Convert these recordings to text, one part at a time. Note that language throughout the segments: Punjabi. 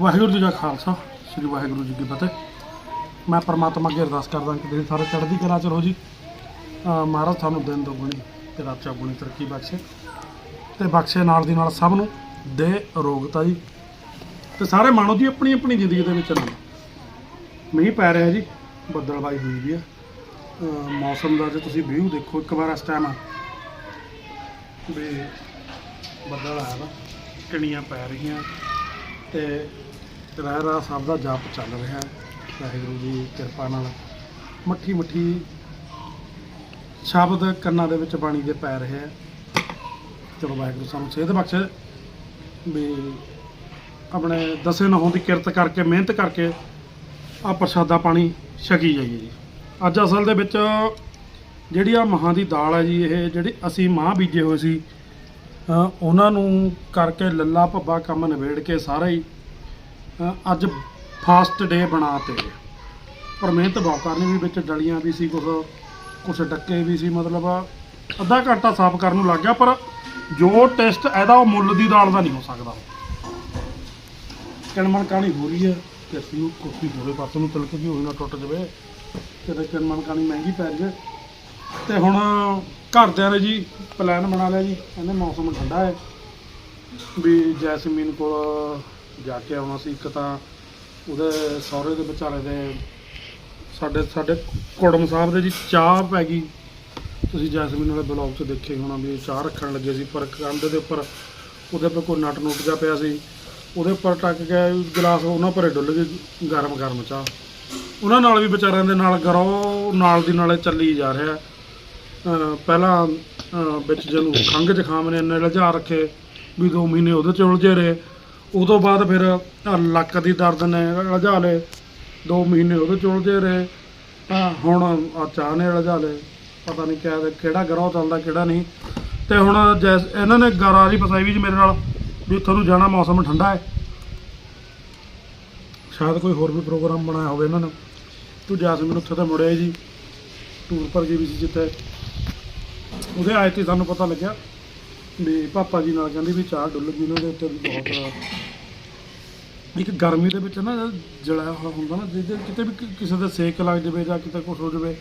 ਵਾਹਿਗੁਰੂ ਜੀ ਕਾ ਖਾਲਸਾ, ਸ੍ਰੀ ਵਾਹਿਗੁਰੂ ਜੀ ਕੀ ਫਤਿਹ। ਮੈਂ ਪਰਮਾਤਮਾ ਅੱਗੇ ਅਰਦਾਸ ਕਰਦਾ ਕਿ ਦਿਨ ਸਾਰੇ ਚੜ੍ਹਦੀ ਕਲਾ ਚ ਰਹੋ ਜੀ। ਮਹਾਰਾਜ ਤੁਹਾਨੂੰ ਦਿਨ ਦੁਗਣੀ ਤੇ ਰਾਤ ਚੌਗੁਣੀ ਤਰੱਕੀ ਬਖਸ਼ੇ ਤੇ ਬਖਸ਼ੇ ਨਾਲ ਦੀ ਨਾਲ ਸਭ ਨੂੰ ਦੇ ਰੋਗਤਾ ਜੀ। ਤੇ ਸਾਰੇ ਮਾਣੋ ਜੀ ਆਪਣੀ ਆਪਣੀ ਜ਼ਿੰਦਗੀ ਦੇ ਵਿੱਚ ਆਨੰਦ ਮੀਂਹ ਪੈ ਰਿਹਾ ਜੀ, ਬੱਦਲਬਾਈ ਹੋਈ ਵੀ ਆ। ਮੌਸਮ ਦਾ ਜੇ ਤੁਸੀਂ ਵਿਊ ਦੇਖੋ, ਇੱਕ ਵਾਰ ਇਸ ਟਾਈਮ ਵੀ ਬੱਦਲ ਆਇਆ ਵਾ ਕਿਣੀਆਂ ਪੈ ਰਹੀਆਂ ਤੇ ਰਹਿ ਰਾ ਸਾਹਿਬ ਦਾ ਜਾਪ ਚੱਲ ਰਿਹਾ ਹੈ। ਵਾਹਿਗੁਰੂ ਜੀ ਕਿਰਪਾ ਨਾਲ। ਮੱਠੀ ਮੱਠੀ ਸ਼ਬਦ ਕੰਨਾਂ ਦੇ ਵਿੱਚ ਬਾਣੀ ਦੇ ਪੈ ਰਹੇ ਹੈ। ਚਲੋ ਵਾਹਿਗੁਰੂ ਸਾਨੂੰ ਸਿਹਤ ਬਖਸ਼ੇ। ਵੀ ਆਪਣੇ ਦਸੇ ਨਹੋਂ ਦੀ ਕਿਰਤ ਕਰਕੇ, ਮਿਹਨਤ ਕਰਕੇ ਆ ਪ੍ਰਸ਼ਾਦਾ ਪਾਣੀ ਛਕੀ ਜਾਈਏ ਜੀ। ਅੱਜ ਅਸਲ ਦੇ ਵਿੱਚ ਜਿਹੜੀ ਆ ਮਹਾਂ ਦੀ ਦਾਲ ਹੈ ਜੀ, ਇਹ ਜਿਹੜੀ ਅਸੀਂ ਮਾਂ ਬੀਜੇ ਹੋਏ ਸੀ ਉਹਨਾਂ ਨੂੰ ਕਰਕੇ ਲੱਲਾ ਭੱਬਾ ਕੰਮ ਨਿਬੇੜ ਕੇ ਸਾਰਾ ਹੀ ਅੱਜ ਫਾਸਟ ਡੇ ਬਣਾਤੇ ਪਰ ਮਿਹਨਤ ਬਹੁਤ ਕਰਨੀ ਵੀ, ਵਿੱਚ ਡਲੀਆਂ ਵੀ ਸੀ, ਕੁਛ ਕੁਛ ਡੱਕੇ ਵੀ ਸੀ, ਮਤਲਬ ਅੱਧਾ ਘੰਟਾ ਸਾਫ਼ ਕਰਨ ਨੂੰ ਲੱਗ ਗਿਆ, ਪਰ ਜੋ ਟੈਸਟ ਇਹਦਾ ਉਹ ਮੁੱਲ ਦੀ ਦਾਲ ਦਾ ਨਹੀਂ ਹੋ ਸਕਦਾ। ਕਿਣਮਣ ਕਹਾਣੀ ਹੋ ਰਹੀ ਹੈ ਕਿ ਅਸੀਂ ਉਹ ਕੋਸੀ ਹੋਵੇ ਪਾਸੇ ਨੂੰ ਤਿਲਕ ਗਈ ਹੋਈ ਨਾ ਟੁੱਟ ਜਾਵੇ। ਕਿਤੇ ਕਿਣਮਣ ਕਹਾਣੀ ਮਹਿੰਗੀ ਪੈ ਜਾਵੇ ਤੇ ਹੁਣ ਘਰਦਿਆਂ ਨੇ ਜੀ ਪਲਾਨ ਬਣਾ ਲਿਆ ਜੀ। ਕਹਿੰਦੇ ਮੌਸਮ ਠੰਡਾ ਹੈ। ਵੀ ਜੈਸਮੀਨ ਕੋਲ ਜਾ ਕੇ ਆਉਣਾ ਸੀ। ਇੱਕ ਤਾਂ ਉਹਦੇ ਸਹੁਰੇ ਦੇ ਵਿਚਾਲੇ ਦੇ ਸਾਡੇ ਸਾਡੇ ਕੁੜਮ ਸਾਹਿਬ ਦੇ ਜੀ ਚਾਹ ਪੈ ਗਈ। ਤੁਸੀਂ ਜੈਸਮੀਨ ਵਾਲੇ ਬਲੌਗ 'ਚ ਦੇਖੇ ਹੋਣਾ ਵੀ ਚਾਹ ਰੱਖਣ ਲੱਗੇ ਸੀ, ਪਰ ਕੰਧ ਦੇ ਉੱਪਰ ਉਹਦੇ ਉੱਪਰ ਕੋਈ ਨਟ ਨੁੱਟ ਜਾ ਪਿਆ ਸੀ। ਉਹਦੇ ਉੱਪਰ ਟੱਕ ਗਿਆ ਗਲਾਸ ਉਹਨਾਂ ਭਰੇ ਡੁੱਲ ਗਈ ਗਰਮ ਗਰਮ ਚਾਹ। ਉਹਨਾਂ ਨਾਲ ਵੀ ਵਿਚਾਰਿਆਂ ਦੇ ਨਾਲ ਗਰੋ ਨਾਲ ਦੀ ਨਾਲੇ ਚੱਲੀ ਜਾ ਰਿਹਾ। ਪਹਿਲਾਂ ਵਿੱਚ ਜਦੋਂ ਖੰਘ ਜ਼ੁਕਾਮ ਨੇ ਇੰਨੇ ਲਜਾ ਰੱਖੇ ਵੀ 2 ਮਹੀਨੇ ਉਹਦੇ ਚ ਉਲਝੇ ਰਹੇ। ਤੋਂ ਬਾਅਦ ਫਿਰ ਆਹ ਲੱਕ ਦੀ ਦਰਦ ਨੇ ਲਜਾ ਲਏ। 2 ਮਹੀਨੇ ਉਹਦੇ ਚ ਉਲਝੇ ਰਹੇ। ਤਾਂ ਹੁਣ ਆ ਚਾਹ ਨੇ ਲਜਾ ਲਏ। ਪਤਾ ਨਹੀਂ ਕਿਆ ਕਿਹੜਾ ਗਰੋਹ ਚੱਲਦਾ ਕਿਹੜਾ ਨਹੀਂ। ਤੇ ਹੁਣ ਜੈਸ ਇਹਨਾਂ ਨੇ ਗਰਾਰੀ ਫਸਾਈ ਵੀ ਜੀ ਮੇਰੇ ਨਾਲ ਵੀ ਤੁਹਾਨੂੰ ਜਾਣਾ ਮੌਸਮ ਠੰਡਾ ਹੈ। ਸ਼ਾਇਦ ਕੋਈ ਹੋਰ ਵੀ ਪ੍ਰੋਗਰਾਮ ਬਣਾਇਆ ਹੋਵੇ ਇਹਨਾਂ ਨੇ। ਤੂੰ ਜੈਸਮੀਨ ਉੱਥੇ ਤਾਂ ਮੁੜਿਆ ਜੀ। ਟੂਰ ਪਰ ਗਈ ਵੀ ਸੀ ਜਿੱਥੇ। ਉਹਦੇ ਆਏ ਤੇ ਸਾਨੂੰ ਪਤਾ ਲੱਗਿਆ। ਵੀ ਪਾਪਾ ਜੀ ਨਾਲ ਕਹਿੰਦੀ ਵੀ ਚਾਹ ਡੁੱਲ ਗਈ ਉਹਨਾਂ ਦੇ ਉੱਤੇ ਵੀ ਬਹੁਤ, ਇੱਕ ਗਰਮੀ ਦੇ ਵਿੱਚ ਨਾ ਜਲਿਆ ਹੋਇਆ ਹੁੰਦਾ ਨਾ, ਜਿਹਦੇ ਕਿਤੇ ਵੀ ਕਿਸੇ ਦਾ ਸੇਕ ਲੱਗ ਜਾਵੇ ਜਾਂ ਕਿਤੇ ਕੁਝ ਹੋ ਜਾਵੇ,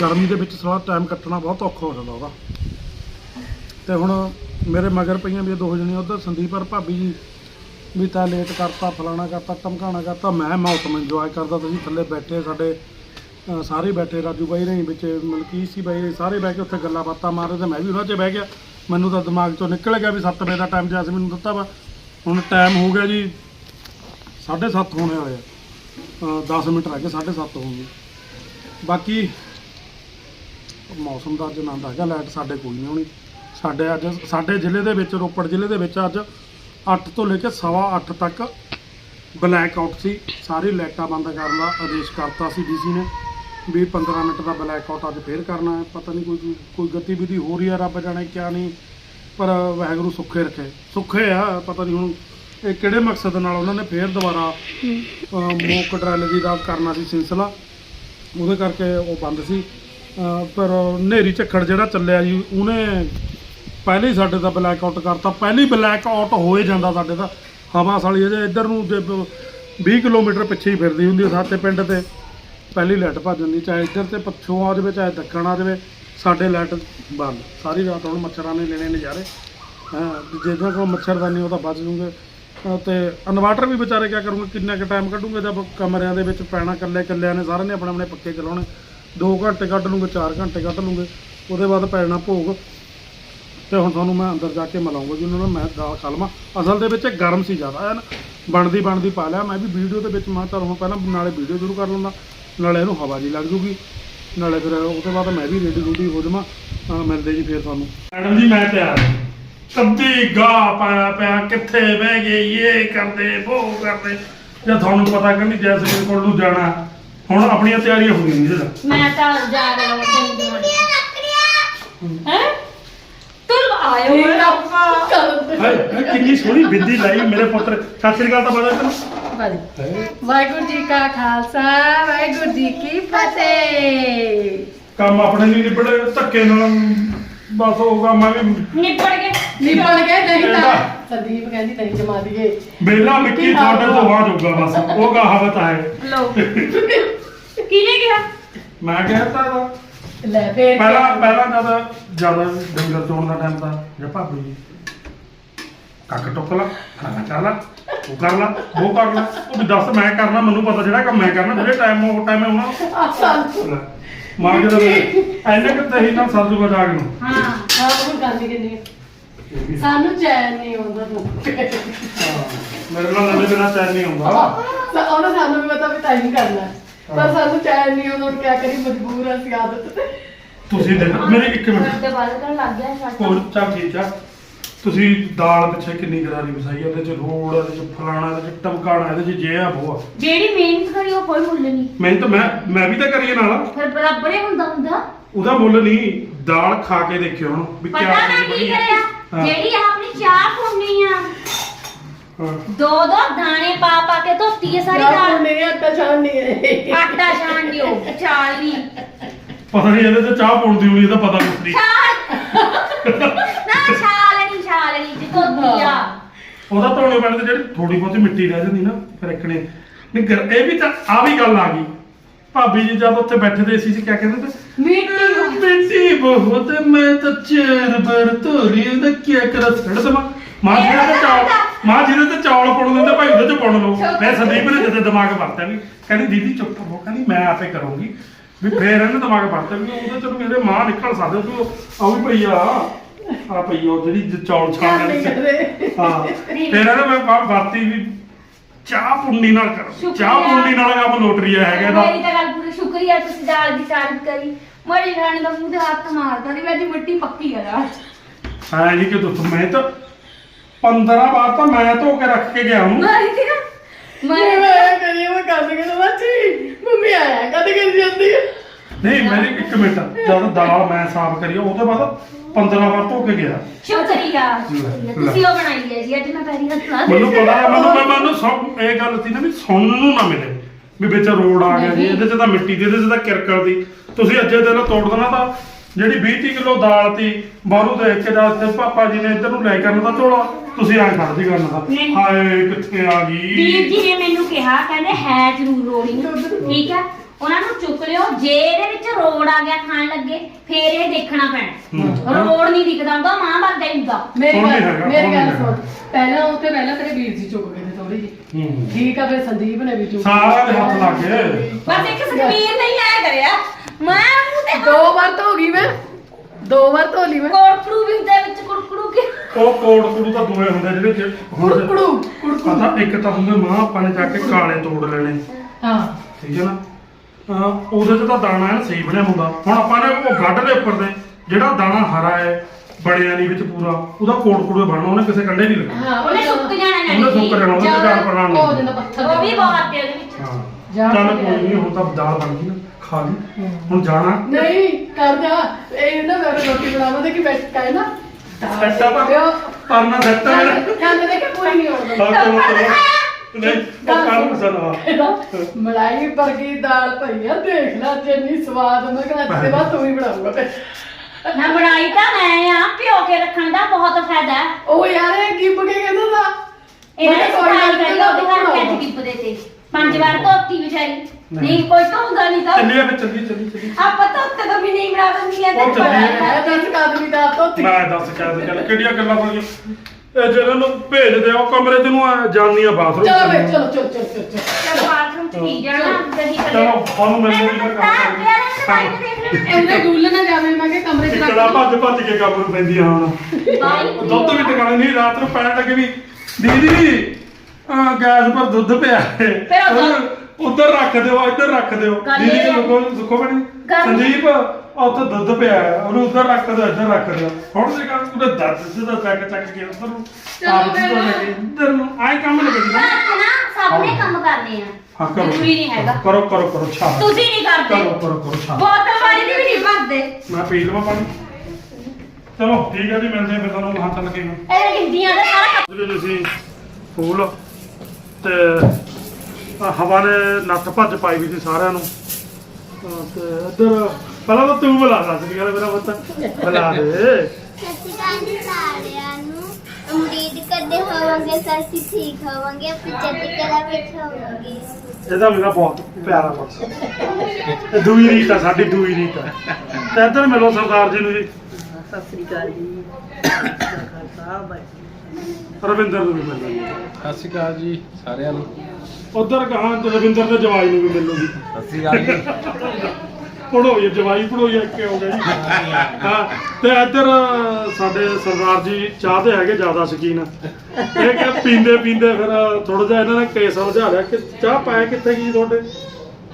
ਗਰਮੀ ਦੇ ਵਿੱਚ ਸਾਰਾ ਟਾਈਮ ਕੱਟਣਾ ਬਹੁਤ ਔਖਾ ਹੋ ਜਾਂਦਾ ਉਹਦਾ। ਤੇ ਹੁਣ ਮੇਰੇ ਮਗਰ ਪਈਆਂ ਵੀ ਇਹ ਦੋ ਜਣੀਆਂ ਉਧਰ, ਸੰਦੀਪ ਔਰ ਭਾਬੀ ਜੀ, ਵੀ ਤਾਂ ਲੇਟ ਕਰਤਾ, ਫਲਾਣਾ ਕਰਤਾ, ਧਮਕਾਣਾ ਕਰਤਾ, ਮੈਂ ਮੌਸਮ ਇੰਜੋਏ ਕਰਦਾ ਤੁਸੀਂ ਥੱਲੇ ਬੈਠੇ, ਸਾਡੇ ਸਾਰੇ ਬੈਠੇ, ਰਾਜੂ ਬਾਈ ਰਹੇ ਵਿੱਚ, ਮਲਕੀਤ ਸੀ ਬਾਈ ਰਹੇ ਸਾਰੇ ਬਹਿ ਕੇ ਉੱਥੇ ਗੱਲਾਂ ਬਾਤਾਂ ਮਾਰ ਰਹੇ ਤੇ ਮੈਂ ਵੀ ਉਹਨਾਂ 'ਚ ਬਹਿ ਗਿਆ। ਮੈਨੂੰ ਤਾਂ ਦਿਮਾਗ 'ਚੋਂ ਨਿਕਲ ਗਿਆ ਵੀ 7 ਵਜੇ ਦਾ ਟਾਈਮ ਜੈਸੇ ਮੈਨੂੰ ਦਿੱਤਾ ਵਾ। ਹੁਣ ਟਾਈਮ ਹੋ ਗਿਆ ਜੀ 7:30 ਹੋਣੇ ਵਾਲੇ ਆ। 10 ਮਿੰਟ ਰਹਿ ਗਏ 7:30 ਹੋਣਗੇ ਬਾਕੀ ਮੌਸਮ ਦਾ ਅੱਜ ਆਨੰਦ ਹੈਗਾ ਲਾਈਟ ਸਾਡੇ ਕੋਈ ਨਹੀਂ ਹੋਣੀ ਸਾਡੇ ਅੱਜ, ਸਾਡੇ ਜ਼ਿਲ੍ਹੇ ਦੇ ਵਿੱਚ, ਰੋਪੜ ਜ਼ਿਲ੍ਹੇ ਦੇ ਵਿੱਚ ਅੱਜ 8 ਤੋਂ ਲੈ ਕੇ ਸਵਾ ਅੱਠ ਤੱਕ ਬਲੈਕ ਆਊਟ ਸੀ। ਸਾਰੀ ਲਾਈਟਾਂ ਬੰਦ ਕਰਨ ਦਾ ਆਦੇਸ਼ ਕਰਤਾ ਸੀ ਡੀਸੀ ਨੇ। ਵੀ 15 ਮਿੰਟ ਦਾ ਬਲੈਕ ਆਊਟ ਅੱਜ ਫੇਰ ਕਰਨਾ ਹੈ। ਪਤਾ ਨਹੀਂ ਕੋਈ ਕੋਈ ਗਤੀਵਿਧੀ ਹੋ ਰਹੀ ਹੈ ਰੱਬ ਜਾਣੇ ਕਿਆ ਨਹੀਂ, ਪਰ ਵਾਹਿਗੁਰੂ ਸੁੱਖੇ ਰੱਖੇ। ਸੁੱਖੇ ਆ, ਪਤਾ ਨਹੀਂ ਹੁਣ ਇਹ ਕਿਹੜੇ ਮਕਸਦ ਨਾਲ ਉਹਨਾਂ ਨੇ ਫੇਰ ਦੁਬਾਰਾ ਮੋਕ ਡਰੈਲ ਜੀ ਦਾ ਕਰਨਾ ਸੀ ਸਿਲਸਿਲਾ। ਉਹਦੇ ਕਰਕੇ ਉਹ ਬੰਦ ਸੀ। ਪਰ ਨੇਰੀ ਝੱਖੜ ਜਿਹੜਾ ਚੱਲਿਆ ਜੀ, ਉਹਨੇ ਪਹਿਲੇ ਹੀ ਸਾਡੇ ਦਾ ਬਲੈਕ ਆਊਟ ਕਰਤਾ। ਪਹਿਲੇ ਬਲੈਕ ਆਊਟ ਹੋਏ ਜਾਂਦਾ ਸਾਡੇ ਦਾ। ਹਵਾ ਸਾਲੀ ਜੇ ਇੱਧਰ ਨੂੰ ਜੇ ਬ- 20 ਕਿਲੋਮੀਟਰ ਪਿੱਛੇ ਹੀ ਫਿਰਦੀ ਹੁੰਦੀ ਹੈ ਸਾਡੇ ਪਿੰਡ ਤੇ। ਪਹਿਲੀ ਲਾਈਟ ਭੱਜ ਜਾਂਦੀ, ਚਾਹੇ ਇੱਧਰ ਤੇ ਪੱਛੋਂ ਆ ਜਾਵੇ, ਚਾਹੇ ਦੱਖਣ ਆ ਜਾਵੇ, ਸਾਡੇ ਲਾਈਟ ਬੰਦ। ਸਾਰੀ ਰਾਤ ਹੁਣ ਮੱਛਰਾਂ ਨੇ ਲੈਣੇ ਨਜ਼ਾਰੇ। ਹਾਂ ਜਿਹਨਾਂ ਕੋਲ ਮੱਛਰਦਾਨੀ ਉਹ ਤਾਂ ਬਚ ਜੂਗੇ ਅਹ ਤੇ ਇਨਵਰਟਰ ਵੀ ਵਿਚਾਰੇ ਕਿਆ ਕਰੂਗੇ, ਕਿੰਨਾ ਕੁ ਟਾਈਮ ਕੱਢੂਗੇ ਜਦ ਕਮਰਿਆਂ ਦੇ ਵਿੱਚ ਪੈਣਾ ਇਕੱਲੇ ਇਕੱਲਿਆਂ ਨੇ, ਸਾਰਿਆਂ ਨੇ ਆਪਣੇ ਆਪਣੇ ਪੱਕੇ ਚਲਾਉਣੇ। 2 ਘੰਟੇ ਕੱਢ ਲੂਗੇ 4 ਘੰਟੇ ਕੱਢ ਲੂਗੇ, ਉਹਦੇ ਬਾਅਦ ਪੈਣਾ ਭੋਗ। ਤੇ ਹੁਣ ਤੁਹਾਨੂੰ ਮੈਂ ਅੰਦਰ ਜਾ ਕੇ ਮਿਲਾਉਂਗਾ ਜੀ ਉਹਨਾਂ ਨੂੰ, ਮੈਂ ਦਾਲ ਖਾ ਅਸਲ ਦੇ ਵਿੱਚ ਇਹ ਗਰਮ ਸੀ ਜ਼ਿਆਦਾ, ਐਨ ਬਣਦੀ ਬਣਦੀ ਪਾ ਲਿਆ। ਮੈਂ ਵੀ ਵੀਡੀਓ ਦੇ ਵਿੱਚ ਮੈਂ ਚਲ ਹੁਣ ਪਹਿਲਾਂ ਨਾਲੇ ਵੀਡੀਓ ਸ਼ੁਰੂ ਕਰ ਲੈਂਦਾ ਨਾਲੇ ਇਹਨੂੰ ਹਵਾ ਜੀ ਲੱਗ ਜੂਗੀ। ਨਾਲੇ ਫਿਰ ਉਹ ਤੋਂ ਬਾਅਦ ਮੈਂ ਵੀ ਰੈਡੀ ਰੂਡੀ ਹੋ ਜਾਵਾਂ ਤਾਂ ਮਿਲਦੇ ਜੀ ਫਿਰ ਤੁਹਾਨੂੰ। ਮੈਡਮ ਜੀ ਮੈਂ ਤਿਆਰ ਕੱਦੀ ਗਾ ਪਾਇਆ ਪਿਆ ਕਿੱਥੇ ਬਹਿ ਗਏ ਇਹ ਕਰਦੇ ਉਹ ਕਰਦੇ। ਜੇ ਤੁਹਾਨੂੰ ਪਤਾ ਕਿ ਨਹੀਂ ਜੈਸੇ ਕੋਲ ਨੂੰ ਜਾਣਾ ਹੁਣ ਆਪਣੀਆਂ ਤਿਆਰੀਆਂ ਹੋ ਗਈਆਂ ਜੀ। ਮੈਂ ਤਾਂ ਜਾ ਰਿਹਾ ਹਾਂ ਹੈ? ਤੂੰ ਆਇਓ ਮੇਰਾ ਹਾਏ ਹਾਏ, ਕਿੰਨੀ ਸੋਹਣੀ ਬਿੰਦੀ ਲਾਈ ਮੇਰੇ ਪੁੱਤਰ। ਸਤਿ ਸ੍ਰੀ ਅਕਾਲ ਤਾਂ ਬੜਾ ਤੈਨੂੰ। ਵਾਹਿਗੁਰੂ ਜੀ ਕਾ ਖਾਲਸਾ ਵਾਹਿਗੁਰੂ ਜੀ ਕੀ ਫਤਿਹ। ਕੰਮ ਆਪਣੇ ਨਹੀਂ ਨਿਬੜੇ ਧੱਕੇ ਨਾਲ। ਬਸ ਹੋਊਗਾ ਮੈਂ ਵੀ। ਨਿਪੜ ਕੇ ਨਿਪੜ ਕੇ ਨਹੀਂ ਤਾਂ ਇਹਦਾ- ਸੰਦੀਪ ਕਹਿੰਦੀ ਨਹੀਂ ਜਮਾ ਦਈਏ ਬੇਲਾ ਮਿੱਟੀ ਤੁਹਾਡੇ ਤੋਂ ਬਾਅਦ ਹੋਊਗਾ ਬਸ ਉਹ ਕਹਾਵਤ ਹੈ ਲਓ। ਕਿਹਨੇ ਕਿਹਾ? ਮੈਂ ਕਹਿਤਾ ਇਹਦਾ। ਲੈ ਫੇਰ ਪਹਿਲਾਂ ਪਹਿਲਾਂ ਜਦ ਜ਼ਿਆਦਾ ਡੰਗਰ ਚੋਣ ਦਾ ਟਾਈਮ ਤਾਂ ਜੇ ਭਾਬੀ ਜੀ ਕੱਕ ਟੁੱਕ ਲਾ ਖਾਣਾ ਕਰ ਲਾ ਉਹ ਕਰ ਲਾ ਉਹ ਕਰ ਲਾ। ਉਹ ਵੀ ਦੱਸ ਮੈਂ ਕਰਨਾ ਮੈਨੂੰ ਪਤਾ ਜਿਹੜਾ ਕੰਮ ਮੈਂ ਕਰਨਾ ਜਿਹੜੇ ਟਾਈਮ ਉਹ ਟਾਈਮ ਆਉਣਾ। ਆਸਾਨ ਮਾਂ ਜਦੋਂ ਐਨੇ ਕਿ ਤਹੀਂ ਨਾਲ ਸਾਜੂ ਬਜਾ ਕੇ। ਨੂੰ ਹਾਂ ਆਪ ਹੁਣ ਗੱਲ ਕਿੰਨੀ ਸਾਨੂੰ ਚੈਨ ਨਹੀਂ ਆਉਂਦਾ ਤੂੰ। ਮੇਰੇ ਨਾਲ ਨਵੇਂ ਬਿਨਾ ਚੈਨ ਨਹੀਂ ਆਉਂਦਾ। ਸਾ- ਉਹਨੇ ਸਾਨੂੰ ਵੀ ਪਤਾ ਵੀ ਟਾਈਮ ਕਰਨਾ। ਪਰ ਸਾਨੂੰ ਚੈਨ ਨਹੀਂ ਆਉਂਦਾ ਹੁਣ ਕਿਆ ਕਰੀ ਮਜਬੂਰ ਅਸੀਂ ਆਦਤ ਤੇ। ਤੁਸੀਂ ਦੇਖੋ ਮੇਰੀ ਇੱਕ ਮਿੰਟ। ਤੇ ਬਾਅਦ ਕਰਨ ਲੱਗ ਗਿਆ ਸ਼ਾਟ ਹੋਰ ਚੱਲ ਠੀਕ ਆ। ਤੁਸੀਂ ਦਾਲ ਪਿੱਛੇ ਕਿੰਨੀ ਗਰਾਰੀ ਵਸਾਈ ਉਹਦੇ ਚ ਰੋੜ ਉਹਦੇ ਚ ਫਲਾਣਾ ਉਹਦੇ ਚ ਟਮਕਾਣਾ ਇਹਦੇ ਚ ਜੇ ਆ ਉਹ ਆ। ਜਿਹੜੀ ਮਿਹਨਤ ਕਰੀ ਉਹ ਕੋਈ ਮੁੱਲ ਨਹੀਂ। ਮੈਂ ਤਾਂ ਮੈਂ ਮੈਂ ਵੀ ਤਾਂ ਕਰੀਏ ਨਾਲ। ਫਿਰ ਬਰਾਬਰ ਹੀ ਹੁੰਦਾ ਹੁੰਦਾ। ਉਹਦਾ ਮੁੱਲ ਨਹੀਂ ਦਾਲ ਖਾ ਕੇ ਦੇਖਿਓ ਹੁਣ ਵੀ ਕਿਆ ਪਤਾ ਨਾ ਚੀਜ਼ ਕੀ ਬਣੀ ਆ। ਕਰਿਆ? ਹਾਂ। ਜਿਹੜੀ ਆਪਣੀ ਚਾਹ ਪੁੰਨੀ ਆ ਹਾਂ। ਦੋ ਦੋ ਦਾਣੇ ਪਾ ਪਾ ਕੇ ਧੋਤੀ ਹੈ ਸਾਰੀ ਦਾਲ। ਨੂੰ ਨਹੀਂ ਆਟਾ ਛਾਣ ਨਹੀਂ ਹੈ ਆਟਾ ਛਾਣ ਦਿਓ ਚਾਲ ਵੀ ਪਤਾ ਨਹੀਂ ਇਹਦੇ ਤੇ ਚਾਹ ਪਾਉਂਦੀ ਹੋਣੀ ਇਹਦਾ ਪਤਾ ਨਹੀਂ। ਛਾਲ। ਨਾ ਜੀ ਧੋਤੀ ਆ। ਉਹਦਾ ਧੋਣੇ ਪੈਣ ਤੇ ਜਿਹੜੀ ਥੋੜੀ ਬਹੁਤੀ ਮਿੱਟੀ ਰਹਿ ਜਾਂਦੀ ਨਾ ਫਿਰ ਇੱਕਣੇ ਨਹੀਂ ਗਰ- ਇਹ ਵੀ ਤਾਂ ਆ ਵੀ ਗੱਲ ਆ ਗਈ। ਭਾਬੀ ਜੀ ਜਦ ਉੱਥੇ ਬੈਠੇ ਤੇ ਏਸੀ 'ਚ ਕਿਆ ਕਹਿੰਦੇ ਤੇ ਮਿੱਟੀ ਮਿੱਟੀ ਬਹੁਤ ਮੈਂ ਤਾਂ ਚੇਰ ਬਰ ਧੋਰੀ ਉਹਦਾ ਕੀ ਕਰਾਂ? ਛੱਡ ਮਾਂ ਜਿਹਦੇ ਤੇ ਚੌਲ ਮਾਂ ਜਿਹਦੇ ਤੇ ਚੌਲ ਪਾਉਣ ਦਿੰਦੇ ਭਾਈ ਉਹਦੇ ਚ ਪਾਉਣ ਲਓ। ਮੈਂ ਸੰਦੀਪ ਨੇ ਜਦੇ ਦਿਮਾਗ ਵਰਤਿਆ ਨਹੀਂ ਕਹਿੰਦੀ ਦੀਦੀ ਚੁੱਪ ਹੋ ਕਹਿੰਦੀ ਮੈਂ ਆਪੇ ਕਰੂੰਗੀ। ਵੀ ਫੇਰ ਇਹਨੇ ਦਿਮਾਗ ਵਰਤਿਆ ਵੀ ਉਹਦੇ ਚ ਮੇਰੇ ਮਾਂ ਨਿਕਲ ਸਕਦੇ ਤੂੰ ਆ ਵੀ ਪਈ ਆ ਪਈ ਉਹ ਜਿਹੜੀ ਜ- ਚੌਲ ਛਾਣ ਵਾਲੀ ਕਰਦੇ ਹਾਂ। ਫੇਰ ਇਹਨੇ ਮੈਂ ਵਰ- ਵਰਤੀ ਵੀ ਚਾਹ ਪੁੰਨੀ ਨਾਲ ਕਰ ਚਾਹ ਸ਼ੁਕਰੀਆ। ਪੁੰਨੀ ਨਾਲ ਕੰਮ ਲੋਟਰੀਆ ਹੈਗਾ ਇਹਦਾ। ਮੇਰੀ ਤਾਂ ਗੱਲ ਪੂਰੀ ਸ਼ੁਕਰੀਆ ਤੁਸੀਂ ਦਾਲ ਦੀ ਤਾਰੀਫ ਕਰੀ। ਮਰੀ ਰਾਣੀ ਦਾ ਮੂੰਹ ਤੇ ਹੱਥ ਮਾਰਦਾ ਨਹੀਂ ਮੇਰੀ ਮਿੱਟੀ ਪੱਕੀ ਆ ਦਾਲ ਹਾਂ ਜੀ ਕਿ ਦੁੱਖ ਮੈਂ ਤਾਂ 15 ਵਾਰ ਤਾਂ ਮੈਂ ਧੋ ਕੇ ਰੱਖ ਕੇ ਗਿਆ ਹੂੰ ਮਾਰੀ ਸੀ ਨਾ ਮੈਂ ਮਾਰੀ ਆਇਆ ਕਰੀ ਮੈਂ ਕਰ ਕੇ ਨਾ ਬੱਚੀ ਮੰਮੀ ਆਇਆ ਕਦ ਕਰ ਜਾਂਦੀ। ਹੈ ਨਹੀਂ ਮੇਰੀ ਇੱਕ ਮਿੰਟ ਜਦ ਦਾਲ ਮੈਂ ਸਾਫ਼ ਕਰੀ ਉਹ ਤੋਂ ਬਾਅਦ 15 ਵਾਰ ਧੋ ਕੇ ਗਿਆ। ਸ਼ੁਕਰੀਆ ਲੈ। ਤੁਸੀਂ ਉਹ ਬਣਾਈ ਹੈ ਜੀ ਅੱਜ ਮੈਂ ਪਹਿਲੀ ਹੱਥ ਲਾ ਮੈਨੂੰ ਪਤਾ ਹੈ, ਮੈਨੂੰ ਮੈਂ ਮੈਨੂੰ ਸਭ ਇਹ ਗੱਲ ਸੀ ਨਾ ਵੀ ਸੁਣਨ ਨੂੰ ਨਾ ਮਿਲੇ ਵੀ ਵਿੱਚ ਰੋਡ ਆ ਗਿਆ ਜੀ ਇਹਦੇ 'ਚ ਤਾਂ ਮਿੱਟੀ ਦੀ ਇਹਦੇ 'ਚ ਤਾਂ ਕਿਰਕਲ ਦੀ। ਤੁਸੀਂ ਅੱਜੇ ਦਿਨ ਤੋੜ ਦੇਣਾ ਤਾਂ ਜਿਹੜੀ 20 30 ਕਿਲੋ ਦਾਲ ਤੀ ਬਾਹਰੋਂ ਦੇਖ ਕੇ ਜਦ ਤੇ ਪਾਪਾ ਜੀ ਨੇ ਇੱਧਰ ਨੂੰ ਲੈ ਕਰਨ ਦਾ ਝੋਲਾ। ਤੁਸੀਂ ਐਂ ਖੜਦੀ ਕਰਨ ਦਾ। ਨਹੀਂ। ਹਾਏ ਕਿੱਥੇ ਆ ਵੀਰ ਗਈ ਜੀ ਨੇ ਮੈਨੂੰ ਕਿਹਾ ਕਹਿੰਦੇ ਹੈ ਜ਼ਰੂਰ ਰੋੜੀ। ਠੀਕ ਹੈ? ਉਹਨਾਂ ਨੂੰ ਚੁੱਕ ਲਿਓ ਜੇ ਇਹਦੇ ਵਿੱਚ ਰੋੜ ਆ ਗਿਆ ਖਾਣ ਲੱਗੇ ਫੇਰ ਇਹ ਦੇਖਣਾ ਪੈਣਾ। ਰੋੜ ਨਹੀਂ ਦਿਖਦਾ ਹੁੰਦਾ ਮਾਂ ਵਰਗਾ ਹੀ ਹੁੰਦਾ ਮੇਰੀ ਨਹੀਂ ਗੱਲ ਹੈਗਾ, ਮੇਰੀ ਗੱਲ ਨਹੀਂ ਸੁਣ। ਪਹਿਲਾਂ ਉੱਥੇ ਪਹਿਲਾਂ ਤੇਰੇ ਵੀਰ ਜੀ ਚੁੱਕ ਗਏ ਨੇ ਥੋੜੀ ਜੀ ਹੂੰ। ਠੀਕ ਆ ਫਿਰ ਸੰਦੀਪ ਨੇ ਵੀ ਚੁੱਕ ਸਾਰਾ ਦੇ ਹੱਥ ਲੱਗ ਗਏ। ਬਸ ਇੱਕ ਸਕਰੀਨ ਨਹੀਂ ਆਇਆ ਕਰਿਆ। ਮੈਂ ਮੂੰਹ ਤੇ ਦੋ ਵਾਰ ਧੋ ਗਈ ਮੈਂ। ਦੋ ਵਾਰ ਧੋ ਲਈ ਮੈਂ। ਕੋੜਕੜੂ ਵੀ ਹੁੰਦੇ ਵਿੱਚ ਕੁੜਕੜੂ ਕੇ ਉਹ ਕੋੜ ਕੁੜੂ ਤਾਂ ਦੋਏ ਹੁੰਦੇ ਜਿਹੜੇ ਜੇ- ਹੁਣ ਕੁੜਕੜੂ ਕੁੜਕੜੂ। ਪਤਾ ਇੱਕ ਤਾਂ ਹੁੰਦੇ ਮਾਂ ਆਪਾਂ ਨੇ ਜਾ ਕੇ ਕਾਲੇ ਤੋੜ ਲੈਣੇ। ਹਾਂ। ਠੀਕ ਹੈ ਨਾ? ਉਹਦੇ 'ਚ ਤਾਂ ਦਾਣਾ ਹੈ ਸਹੀ ਬਣਿਆ ਹੁੰਦਾ ਹੁਣ ਆਪਾਂ ਨੇ ਉਹ ਗੱਡ ਦੇ ਉੱਪਰ ਦੇ ਜਿਹੜਾ ਦਾਣਾ ਹਰਾ ਹੈ ਬਣਿਆ ਨਹੀਂ ਵਿੱਚ ਪੂਰਾ ਉਹਦਾ ਕੋੜ ਕੁੜੇ ਬਣਨਾ ਉਹਨੇ ਕਿਸੇ ਕੰਡੇ ਨਹੀਂ ਲੱਗਣਾ। ਹਾਂ ਉਹਨੇ ਸੁੱਕ ਜਾਣਾ ਉਹਨੇ ਨਹੀਂ ਸੁੱਕ ਜਾਣਾ ਉਹਦੇ ਜ਼ਿਆਦਾ ਚਾਰ ਪ੍ਰਣਾਮ ਉਹ ਦਿਨ ਪੱਥਰ ਉਹ ਵੀ ਬਹੁਤ ਹੈ ਉਹਦੇ ਵਿੱਚ। ਹਾਂ। ਚੱਲ ਕੋਈ ਨਹੀਂ ਹੁਣ ਤਾਂ ਦਾਲ ਬਣ ਗਈ ਨਾ ਖਾ ਲਈ। ਹੁਣ ਜਾਣਾ। ਨਹੀਂ ਕਰ ਜਾ ਇਹ ਨਾ ਮੈਂ ਰੋਟੀ ਬਣਾਵਾਂ ਤੇ ਕਿ ਬੈਠ ਕੇ ਨਾ। ਸੱਟਾ ਪਰ ਪਰਨਾ ਸੱਟਾ ਮੇਰਾ ਕੰਨ ਦੇ ਕੇ ਪੂਰੀ ਨਹੀਂ ਆਉਂਦਾ। ਨਹੀਂ ਕੰਮ ਮਲਾਈ ਵਰਗੀ ਦਾਲ ਪਈ ਆ ਦੇਖ ਲੈ ਜਿੰਨੀ ਸਵਾਦ ਮੈਂ ਕਿਹਾ ਅੱਜ ਦੇ ਬਾਅਦ ਤੂੰ ਹੀ ਬਣਾਉਂਗਾ ਤੇ ਨਾ ਬਣਾਈ ਤਾਂ ਮੈਂ ਆ ਭਿਓ ਕੇ ਰੱਖਣ ਦਾ ਬਹੁਤ ਫਾਇਦਾ। ਹੈ ਉਹ ਯਾਰ ਇਹ ਕੀ ਬਗੇ ਕਹਿੰਦਾ ਦਾ ਇਹਨਾਂ ਨੇ ਸਫ਼ਾਈ ਕਰੀ ਟਿੱਪਦੇ ਤੇ ਪੰਜ ਵਾਰ ਧੋਤੀ ਵਿਚਾਰੀ। ਨਹੀਂ। ਕੋਈ ਧੋਂਦਾ ਨਹੀਂ ਤਾਂ। ਚੱਲੀਏ ਫਿਰ ਚੱਲੀ ਚੱਲੀ ਚੱਲੀ ਆਪਾਂ ਧੋਤੇ ਤੋਂ ਵੀ ਨਹੀਂ ਬਣਾ ਦਿੰਦੀ ਹੈ ਉਹ ਚੱਲੀਏ। ਮੈਂ ਦਸ ਆਦਮੀ ਦਾ ਧੋਤੀ? ਮੈਂ ਦੱਸ ਕਹਿ ਦੇ ਚੱਲ ਕਿਹੜੀਆਂ ਗੱਲਾਂ ਬਣੀਆਂ ਇਹ ਜਿਹਨਾਂ ਨੂੰ ਭੇਜਦੇ ਆ ਉਹ ਕਮਰੇ ਚ ਨੂੰ ਆ ਜਾਨੀ ਆ ਬਾਥਰੂਮ ਚਲੋ ਵੇ ਚਲੋ ਚਲੋ ਚਲੋ ਚਲੋ ਚਲੋ। ਚਲ ਬਾਥਰੂਮ ਚ ਨਹੀਂ ਜਾਣਾ ਦਹੀਂ ਕਰ ਚਲੋ। ਸਾਨੂੰ ਮੈਨੂੰ ਵੀ ਕਰ ਇਹਨੇ ਗੁੱਲ ਨਾ ਜਾਵੇ ਮੈਂ ਕਿ ਕਮਰੇ ਚ ਕਿਹੜਾ ਰੱਖ ਭੱਜ ਭੱਜ ਕੇ ਕੰਮ ਨੂੰ ਪੈਂਦੀਆਂ ਹੁਣ। ਬਾਈ ਦੁੱਧ ਵੀ ਟਿਕਾਣੇ ਨਹੀਂ ਰਾਤ ਨੂੰ ਪੈਣ ਲੱਗੇ ਵੀ ਦੀਦੀ ਆ ਗੈਸ ਪਰ ਦੁੱਧ ਪਿਆ। ਫਿਰ ਉਹ ਦੁੱਧ- ਉਧਰ ਰੱਖ ਦਿਓ ਇੱਧਰ ਰੱਖ ਦਿਓ। ਗੱਲ ਦੀਦੀ ਇਹ ਹੈ- ਸੁੱਖੋ ਸੁੱਖੋ ਬਣੀ ਗੱਲ- ਸੰਦੀਪ ਆ ਉੱਥੇ ਦੁੱਧ ਪਿਆ ਹੈ, ਉਹਨੂੰ ਉਧਰ ਰੱਖ ਦਿਓ ਇੱਧਰ ਰੱਖ ਦਿਓ। ਹੁਣ ਜੇ ਕੰਮ ਉਹਦਾ ਦਰਦ ਸਿੱਧਾ ਚੱਕ ਚੱਕ ਕੇ ਉਧਰ ਨੂੰ ਚਲੋ ਆਪ ਫਿਰ। ਤੋਂ ਲੈ ਕੇ ਇੱਧਰ ਨੂੰ ਆਏ ਕੰਮ ਨਹੀਂ ਘਰ 'ਚ ਨਾ ਸਭ ਨੇ ਕੰਮ ਕਰਨੇ ਆ। ਹਾਂ ਕਰੋ ਜ਼ਰੂਰੀ ਨਹੀਂ ਹੈਗਾ। ਕਰੋ ਕਰੋ ਕਰੋ ਛਾਪ ਤੁਸੀਂ ਨਹੀਂ ਕਰਦੇ। ਕਰੋ ਕਰੋ ਕਰੋ ਛਾਪ ਬੋਤਲ ਵਾਲੀ ਦੀ ਵੀ ਨਹੀਂ ਭਰਦੇ। ਮੈਂ ਪੀ ਲਵਾਂ ਪਾਣੀ। ਚਲੋ ਠੀਕ ਹੈ ਜੀ ਮਿਲਦੇ ਹਾਂ ਫਿਰ ਤੁਹਾਨੂੰ ਵਹਾਂ ਚੱਲ ਕੇ ਇਹ ਗਿੰਦੀਆਂ ਦਾ ਸਾਰਾ ਕੰਮ ਜਿਹੜੇ ਅਸੀਂ ਫੂਲ ਤੇ ਹਵਾ ਨੇ ਨੱਥ ਭੱਜ ਪਾਈ ਵੀ ਸੀ ਸਾਰਿਆਂ ਨੂੰ। ਅਹ ਤੇ ਇੱਧਰ, ਪਹਿਲਾਂ ਤਾਂ ਤੂੰ ਬੁਲਾ ਸਤਿ ਸ੍ਰੀ ਅਕਾਲ ਮੇਰਾ ਪੁੱਤ। ਬੁਲਾ ਦੇ। ਸਤਿ ਸ਼੍ਰੀ ਅਕਾਲ ਸਾਰਿਆਂ ਨੂੰ ਉਮੀਦ ਕਰਦੇ ਹੋਵਾਂਗੇ ਕਿ ਠੀਕ ਹੋਵਾਂਗੇ ਆਪਣੀ ਚੜ੍ਹਦੀ ਕਲਾ ਵਿੱਚ ਹੋਵਾਂਗੇ ਇਹਦਾ ਮੇਰਾ ਬਹੁਤ ਪਿਆਰਾ ਪੁੱਤ। ਇਹ ਦੂਈ ਰੀਤ ਆ, ਸਾਡੀ ਦੂਈ ਰੀਤ ਆ। ਤੇ ਇੱਧਰ ਮਿਲੋ ਸਰਦਾਰ ਜੀ ਨੂੰ ਜੀ। ਸਤਿ ਸ੍ਰੀ ਅਕਾਲ ਜੀ। ਖਾਲਸਾ ਵਾਹਿਗੁਰੂ। ਰਵਿੰਦਰ ਨੂੰ ਵੀ ਮਿਲੋ ਜੀ ਸਤਿ ਸ਼੍ਰੀ ਅਕਾਲ ਜੀ ਸਾਰਿਆਂ ਨੂੰ। ਉਧਰ ਕਹਾਂ ਰਵਿੰਦਰ ਦੇ ਜਵਾਈ ਨੂੰ ਵੀ ਮਿਲੋ ਜੀ ਸਤਿ ਸ਼੍ਰੀ ਅਕਾਲ ਜੀ। ਪੜੋਈ ਜਵਾਈ ਪੜੋਈ ਇੱਕ ਹੋ ਗਿਆ ਜੀ। ਹਾਂ ਤੇ ਇੱਧਰ ਸਾਡੇ ਸਰਦਾਰ ਜੀ ਚਾਹ ਦੇ ਹੈਗੇ ਜ਼ਿਆਦਾ ਸ਼ਕੀਨ। ਇਹ ਕਿ ਪੀਂਦੇ ਪੀਂਦੇ ਫਿਰ ਥੋੜਾ ਜਿਹਾ ਇਹਨਾਂ ਨੇ ਕੇਸ ਉਲਝਾ ਲਿਆ। ਕਿ ਚਾਹ ਪਾਇਆ ਕਿੱਥੇ ਗਈ ਤੁਹਾਡੇ?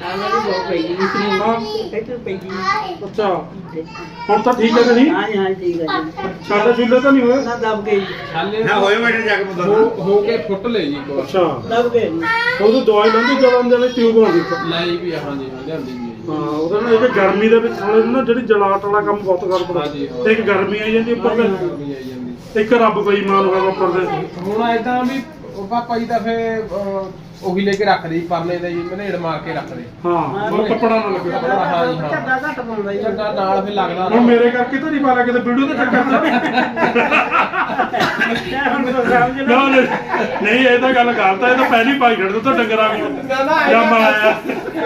ਆਲੇ ਵੀ ਬਹੁਤ ਪਈ ਜੀ ਹਾਂ ਇੱਥੇ ਪਈ ਜੀ ਅੱਛਾ ਹੁਣ ਤਾਂ ਠੀਕ ਹੈ ਕਿ ਹਾਂ ਹਾਂ ਠੀਕ ਹੈ ਜੀ ਸਾਡੇ ਚੁੱਲ੍ਹੇ ਤਾਂ ਨਹੀਂ ਹੋਏ ਨਾ ਦਬ ਗਈ ਛਾਲੇ ਨਾ ਹੋਏ ਬੈਠੇ ਜਾ ਕੇ ਮੁੰਡਾ ਹੋ ਹੋ ਕੇ ਫੁੱਟ ਲੈ ਜੀ ਕੋਲ ਅੱਛਾ ਦਬ ਗਏ ਜੀ ਦਵਾਈ ਲੈਂਦੀ ਜਲਨ ਦੇ ਲਈ ਟਿਊਬ ਆਉਂਦੀ ਇੱਕ। ਲਈ ਵੀ ਆ, ਹਾਂਜੀ ਲਿਆਂਦੀ ਵੀ ਹਾਂ ਉਹਦੇ ਨਾਲ ਇਹ ਗਰਮੀ ਦੇ ਵਿੱਚ ਥੋੜੇ ਨਾ ਜਿਹੜੀ ਜਲਾਟ ਵਾਲਾ ਕੰਮ ਬਹੁਤ ਕਰ ਤੇ ਇੱਕ ਗਰਮੀ ਆਈ ਜਾਂਦੀ ਉੱਪਰ ਤੇ ਇੱਕ ਰੱਬ ਬੇਈਮਾਨ ਹੋਇਆ ਵਾ ਉੱਪਰ ਦੇ ਹੁਣ ਐਦਾਂ ਵੀ ਪਾਪਾ ਜੀ ਤਾਂ ਫੇ ਉਹੀ ਲੈ ਕੇ ਰੱਖਦੇ ਜੀ ਪਰਲੇ ਦਾ ਜੀ ਮਨੇੜ ਮਾਰ ਕੇ ਰੱਖਦੇ ਹਾਂ ਉਹ ਕੱਪੜਾ ਨਾ ਲੱਗੇ। ਹਾਂ ਜੀ ਹਾਂ ਝੱਗਾ ਘੱਟ ਪਾਉਂਦਾ ਜੀ। ਚੰਗਾ ਨਾਲ ਫੇ ਲੱਗਦਾ ਹੁਣ ਮੇਰੇ ਕਰਕੇ ਤਾਂ ਨਹੀਂ ਪਾ ਕਿਤੇ ਵੀਡੀਓ ਤੇ ਚੱਕਰ ਹੁਣ ਤਾਂ ਸਮਝ ਨਾ, ਨਹੀਂ ਨਹੀਂ, ਇਹ ਤਾਂ ਗੱਲ ਹੈ ਇਹ ਤਾਂ ਪਹਿਲੀ ਪਾਈ ਖੜ ਦਿੱਤਾ ਡੰਗਰਾਂ ਨੂੰ। ਨਾ ਨਾ ਜਾਂ ਮੈਂ ਆਇਆ।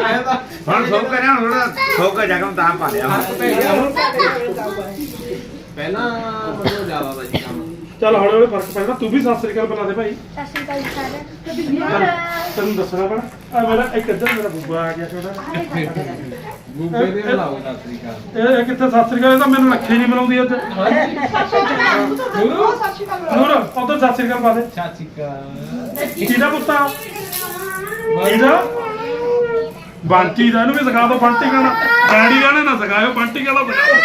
ਆਇਆ ਤਾਂ। ਹੁਣ ਸੌ ਕੇ ਨਾ ਥੋੜਾ ਸੌ ਕੇ ਜਾ ਕੇ ਤਾਂ ਪਾ ਲਿਆ। ਹੱਥ ਪੈ ਗਿਆ। ਹੁਣ ਪਹਿਲਾਂ ਮੈਨੂੰ ਜ਼ਿਆਦਾ ਦਾ ਜੀ। ਚੱਲ ਹੌਲੀ ਹੌਲੀ ਫ਼ਰਕ ਪੈਂਦਾ ਤੂੰ ਵੀ ਸਤਿ ਸ੍ਰੀ ਅਕਾਲ ਬੁਲਾ ਦੇ ਭਾਈ। ਸਤਿ ਸ਼੍ਰੀ ਅਕਾਲ ਜੀ ਸਾਰਿਆਂ ਚੱਲ, ਤੈਨੂੰ ਦੱਸਣਾ ਪੈਣਾ ਆ ਮੇਰਾ ਇੱਕ ਇੱਧਰ ਮੇਰਾ ਬੁੱਬਾ ਆ ਗਿਆ ਛੋਟਾ। ਗੂਬੇ ਦੇ ਬੁਲਾਓ ਸਤਿ ਸ੍ਰੀ ਅਕਾਲ। ਇਹ ਇਹ ਕਿੱਥੇ ਸਤਿ ਸ੍ਰੀ ਅਕਾਲ ਇਹ ਤਾਂ ਮੈਨੂੰ ਲੱਖੇ ਨਹੀਂ ਬੁਲਾਉਂਦੀ ਅੱਜ ਗੁਰੂ ਨੂਰ ਉਧਰ ਸਤਿ ਸ੍ਰੀ ਅਕਾਲ ਪਾ ਦੇ। ਸਤਿ ਸ੍ਰੀ ਅਕਾਲ। ਕਿਹਦਾ ਪੁੱਤਾ? ਕਿਹਦਾ? ਬੰਟੀ ਦਾ ਇਹਨੂੰ ਵੀ ਸਿਖਾ ਦਿਓ ਬੰਟੀ ਗਾਣਾ ਡੈਡੀ ਗਾਣੇ ਨਾ ਸਿਖਾਇਓ ਬੰਟੀ ਗਾਣਾ ਸਿਖਾਓ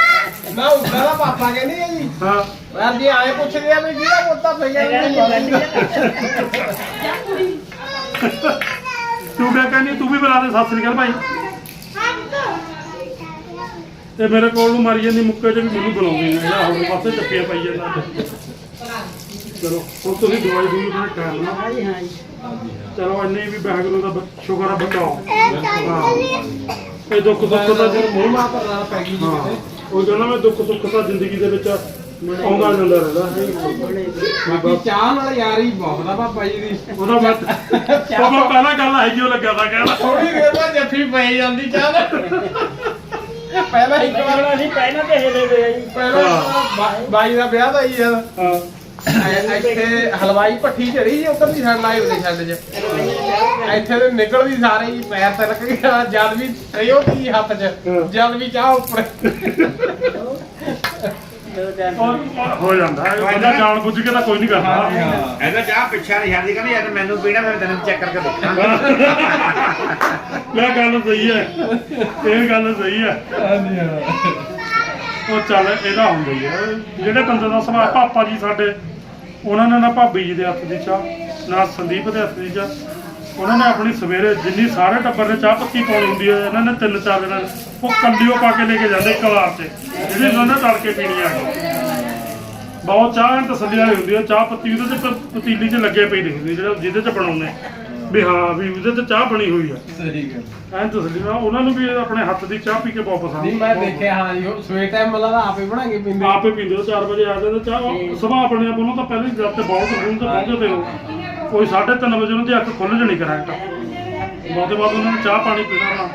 ਨਾ ਉੱਦਾਂ ਦਾ ਪਾਪਾ ਕਹਿੰਦੀ ਹੈ ਜੀ। ਹਾਂ। ਯਾਰ ਜੀ ਆਏ ਪੁੱਛਦੇ ਆ ਵੀ ਕਿਹਦਾ ਪੁੱਤਾ ਪਈਆ ਤੂੰ ਕਿਆ ਕਹਿੰਦੀ ਤੂੰ ਵੀ ਬੁਲਾ ਦੇ ਸਤਿ ਸ੍ਰੀ ਅਕਾਲ ਭਾਈ। ਤੇ ਮੇਰੇ ਕੋਲ ਨੂੰ ਮਾਰੀ ਜਾਂਦੀ ਮੁੱਕੇ ਚ ਵੀ ਮੈਨੂੰ ਬੁਲਾਉਂਦੀ ਨਹੀਂ ਜਿਹੜਾ ਹੋਰ ਪਾਸੇ ਚੱਪੀਆਂ ਪਾਈ ਜਾਂਦਾ ਚਲੋ ਹੁਣ ਤੁਸੀਂ ਦਵਾਈ ਦੂਈ ਨਾ ਜੀ ਹਾਂ ਜੀ ਚਲੋ ਇੰਨੇ ਵੀ ਵਾਹਿਗੁਰੂ ਦਾ ਸ਼ੁਕਰ ਆ ਬਚਾਓ ਇਹ ਦੁੱਖ ਸੁੱਖ ਦਾ ਜਦੋਂ ਮੂੰਹ ਮਾਂ ਪਰ ਨਾਲ ਪੈ ਗਈ ਜੀ ਉਹ ਕਹਿੰਦਾ ਮੈਂ ਦੁੱਖ ਸੁੱਖ ਤਾਂ ਜ਼ਿੰਦਗੀ ਦੇ ਵਿੱਚ ਆਉਂਦਾ ਜਾਂਦਾ ਰਹਿੰਦਾ। ਬਾਕੀ ਚਾਹ ਨਾਲ ਯਾਰੀ ਬਹੁਤ ਆ ਪਾਪਾ ਜੀ ਦੀ। ਉਹਦਾ ਮੈਂ ਉਹ ਪਹਿਲਾਂ ਗੱਲ ਹੈਗੀ ਉਹ ਲੱਗਾ ਤਾਂ ਕਹਿਣਾ। ਥੋੜੀ ਦੇਰ ਬਾਅਦ ਜੱਫੀ ਪਈ ਜਾਂਦੀ ਚਾਹ ਨਾਲ। ਪਹਿਲਾਂ ਇੱਕ ਵਾਰ ਅਸੀਂ ਪਹਿਲਾਂ ਤੇ ਹਿਲੇ ਦੇ ਜੀ। ਪਹਿਲਾਂ ਬਾਈ ਦਾ ਵਿਆਹ ਦਾ ਹੀ। ਐ- ਇੱਥੇ ਹਲਵਾਈ ਭੱਠੀ ਚੜੀ ਜੀ ਉੱਧਰ ਦੀ ਸਾਈਡ ਲਾਈਵ ਦੇ ਛੱਡ ਚ। ਇੱਥੇ ਦੇ ਨਿਕਲਦੀ ਸਾਰੇ ਹੀ ਪੈਰ ਤੇ ਲੱਗ ਗਿਆ ਜਦ ਵੀ ਟਰਿਓ ਦੀ ਹੱਥ 'ਚ ਜਦ ਵੀ ਚਾਹ ਉੱਪਰ। ਹੋ ਜਾਂਦਾ ਹੈ ਬੰਦਾ ਜਾਣ ਬੁੱਝ ਕੇ ਤਾਂ ਕੋਈ ਨਹੀਂ ਕਰਦਾ। ਇਹਦਾ ਚਾਹ ਪਿੱਛਾ ਨਹੀਂ ਛੱਡਦੀ ਕਹਿੰਦੀ ਯਾਰ ਮੈਨੂੰ ਪੀਣਾ ਫਿਰ ਤੈਨੂੰ ਚੈੱਕ ਕਰਕੇ ਦੇਖਾਂ। ਮੈਂ ਗੱਲ ਸਹੀ ਹੈ। ਇਹ ਗੱਲ ਸਹੀ ਹੈ। ਹਾਂਜੀ ਹਾਂ। ਉਹ ਚੱਲ ਇਹਦਾ ਹੁੰਦਾ ਹੀ ਹੈ। ਜਿਹੜੇ ਬੰਦੇ ਦਾ ਸੁਭਾਅ ਪਾਪਾ ਜੀ ਸਾਡੇ, ਉਹਨਾਂ ਨੇ ਨਾ ਭਾਬੀ ਜੀ ਦੇ ਹੱਥ ਦੀ ਚਾਹ, ਨਾ ਸੰਦੀਪ ਦੇ ਹੱਥ ਦੀ ਚਾਹ, ਉਹਨਾਂ ਨੇ ਆਪਣੀ ਸਵੇਰੇ ਜਿੰਨੀ ਸਾਰੇ ਟੱਬਰ ਨੇ ਚਾਹ ਪੱਤੀ ਪਾਉਣੀ ਹੁੰਦੀ ਹੈ, ਇਹਨਾਂ ਨੇ ਤਿੰਨ ਚਾਰ ਦਿਨਾਂ ਉਹ ਕੱਲਿਓ ਪਾ ਕੇ ਲੈ ਕੇ ਜਾਂਦੇ ਕਲਾਰ ਤੇ ਜਿਹੜੀ ਉਹਨਾਂ ਨੇ ਤੜ ਕੇ ਪੀਣੀ ਆ ਬਹੁਤ ਚਾਹ ਤਸੱਲੀ ਵਾਲੀ ਹੁੰਦੀ ਹੈ, ਚਾਹ ਪੱਤੀ ਉਹਦੇ ਤੇ ਪਤੀਲੀ 'ਚ ਲੱਗੇ ਪਈ ਹੁੰਦੀ ਜਿਹੜਾ ਜਿਹਦੇ 'ਚ ਬਣਾਉਂਦੇ। ਵੀ ਹਾਂ ਵੀ ਉਹਦੇ 'ਚ ਚਾਹ ਬਣੀ ਹੋਈ ਹੈ ਸਹੀ ਗੱਲ। ਐਨ ਤਸੱਲੀ ਨਾਲ ਉਹਨਾਂ ਨੂੰ ਵੀ ਆਪਣੇ ਹੱਥ ਦੀ ਚਾਹ ਪੀ ਕੇ ਬਹੁਤ ਪਸੰਦ ਨਹੀਂ ਮੈਂ ਦੇਖਿਆ ਹਾਂ ਜੀ ਉਹ ਸਵੇਰ ਟਾਈਮ ਮਲਾ ਦਾ ਆਪੇ ਬਣਾ ਕੇ ਪੀਂਦੇ। ਆਪੇ ਪੀਂਦੇ ਹੋ 4 ਵਜੇ ਆ ਜਾਂਦੇ ਚਾਹ ਸੁਬਾਹ ਆਪਣੇ ਆਪ ਉਹਨੂੰ ਤਾਂ ਪਹਿਲਾਂ ਹੀ ਜਦ ਤੇ ਬਹੁਤ ਸਕੂਨ ਤੇ ਪਹੁੰਚੇ ਤੇ ਉਹ। ਕੋਈ 3:30 ਵਜੇ ਉਹਨਾਂ ਦੀ ਅੱਖ ਖੁੱਲ ਜਣੀ ਕਰੈਕਟ ਬਾਅਦ ਬਾਅਦ ਉਹਨਾਂ ਨੇ ਚਾਹ ਪਾਣੀ ਪੀਣਾ ਨਾ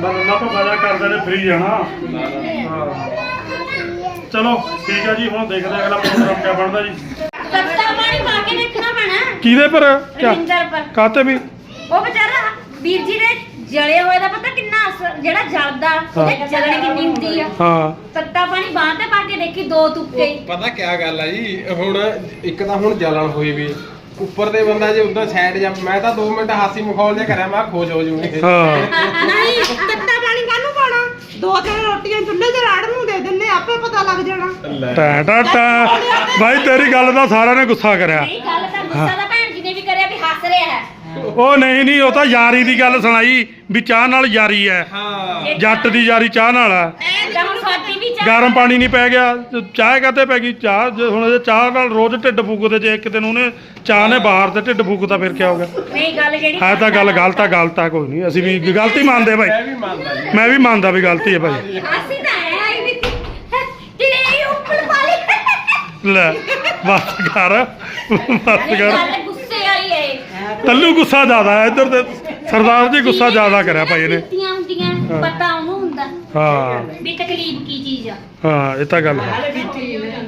ਬਸ ਅੱਲਾ ਤੋਂ ਬਾਜਾ ਕਰਦੇ ਨੇ ਫਰੀ ਜਾਣਾ ਹਾਂ। ਚਲੋ ਠੀਕ ਹੈ ਜੀ ਹੁਣ ਦੇਖਦੇ ਹਾਂ ਅਗਲਾ ਪ੍ਰੋਗਰਾਮ ਕਿਆ ਬਣਦਾ ਜੀ। ਤੱਤਾ ਪਾਣੀ ਪਾ ਕੇ ਦੇਖਣਾ। ਪੈਣਾ ਕਿਹਦੇ ਪਰ? ਰਵਿੰਦਰ ਪਰ। ਕਾਤੇ ਵੀ? ਉਹ ਵਿਚਾਰਾ ਵੀਰ ਜੀ ਦੇ ਜਲੇ ਹੋਏ ਦਾ ਪਤਾ ਕਿੰਨਾ ਅਸਰ ਜਿਹੜਾ ਜਲਦਾ ਉਹਦੇ ਜਲਣ ਕਿੰਨੀ ਹੁੰਦੀ ਆ। ਹਾਂ। ਤੱਤਾ ਪਾਣੀ ਬਾਂਹ ਤੇ ਪਾ ਕੇ ਦੇਖੀ ਦੋ ਤੁੱਕੇ ਹੀ। ਪਤਾ ਕਿਆ ਗੱਲ ਆ ਜੀ ਹੁਣ ਇੱਕ ਤਾਂ ਹੁਣ ਜਲਣ ਹੋਈ ਵੀ। ਉੱਪਰ ਦੇ ਬੰਦਾ ਜੇ ਉਦਾਂ ਸਾਈਡ ਜਾਂ ਮੈਂ ਤਾਂ 2 ਮਿੰਟ ਹਾਸੀ ਮਖੌਲ ਜਿਹਾ ਕਰਿਆ ਮੈਂ ਕਿਹਾ ਖੋਜ ਹੋ ਜੂਗੀ। ਹਾਂ। ਨਹੀਂ ਤੱਤਾ ਪਾਣੀ ਕਾਹਨੂੰ ਪਾਣਾ ਦੋ ਤਿੰਨ ਰੋਟੀਆਂ ਚੁੱਲ੍ਹੇ ਤੇ ਰਾੜ ਨੂੰ ਦੇ ਦਿੰਨੇ ਆਪੇ ਪਤਾ ਲੱਗ ਜਾਣਾ। ਟਾ ਟਾ ਟਾ। ਭਾਈ ਤੇਰੀ ਗੱਲ ਦਾ ਸਾਰਿਆਂ ਨੇ ਗੁੱਸਾ ਕਰਿਆ। ਨਹੀਂ ਗੱਲ ਤਾਂ ਗੁੱਸਾ ਦਾ ਭੈਣ ਜੀ ਨੇ ਵੀ ਕਰਿਆ ਵੀ ਹੱਸ ਰਿਹਾ ਹੈ। ਉਹ ਨਹੀਂ ਨਹੀਂ ਉਹ ਤਾਂ ਯਾਰੀ ਦੀ ਗੱਲ ਸੁਣਾਈ ਵੀ ਚਾਹ ਨਾਲ ਯਾਰੀ ਹੈ। ਹਾਂ। ਜੱਟ ਦੀ ਯਾਰੀ ਚਾਹ ਨਾਲ ਆ। ਤਾਂ ਹੁਣ ਸਾਡੀ ਵੀ ਚਾਹ ਗਰਮ ਪਾਣੀ ਨਹੀਂ ਪੈ ਗਿਆ। ਚਾਹ ਕਾਤੇ ਪੈ ਗਈ? ਚਾਹ ਜੇ ਹੁਣ ਇਹ ਚਾਹ ਨਾਲ ਰੋਜ਼ ਢਿੱਡ ਫੂਕਦੇ ਜੇ ਇੱਕ ਦਿਨ ਉਹਨੇ ਚਾਹ ਨੇ ਬਾਹਰ ਤੇ ਢਿੱਡ ਫੂਕਦਾ ਫਿਰ ਕੀ ਹੋਗਾ ਨਹੀਂ ਗੱਲ ਜਿਹੜੀ ਹੈ ਤਾਂ ਗੱਲ ਗਲਤ ਆ ਗਲਤ ਆ ਕੋਈ ਨਹੀਂ। ਅਸੀਂ ਵੀ ਗਲਤੀ ਮੰਨਦੇ ਭਾਈ ਮੈਂ ਵੀ ਮੰਨਦਾ ਜੀ। ਮੈਂ ਵੀ ਮੰਨਦਾ ਵੀ ਗਲਤੀ ਹੈ ਭਾਈ ਅਸੀਂ ਤਾਂ ਲੈ ਬਸ ਕਰ ਬਸ ਕਰ। ਗੱਲ ਗੁੱਸੇ ਵਾਲੀ ਹੈ ਤੱਲੂ ਗੁੱਸਾ ਜ਼ਿਆਦਾ ਹੈ ਇੱਧਰ ਤੇ ਸਰਦਾਰ ਜੀ ਗੁੱਸਾ ਜ਼ਿਆਦਾ ਕਰਿਆ ਭਾਈ ਇਹਨੇ। ਬੀਤੀਆਂ ਹੁੰਦੀਆਂ ਹਾਂ। ਪਤਾ ਉਹਨੂੰ ਹੁੰਦਾ। ਹਾਂ। ਵੀ ਤਕਲੀਫ ਕੀ ਚੀਜ਼ ਆ। ਹਾਂ ਇਹ ਤਾਂ ਗੱਲ ਹੈ।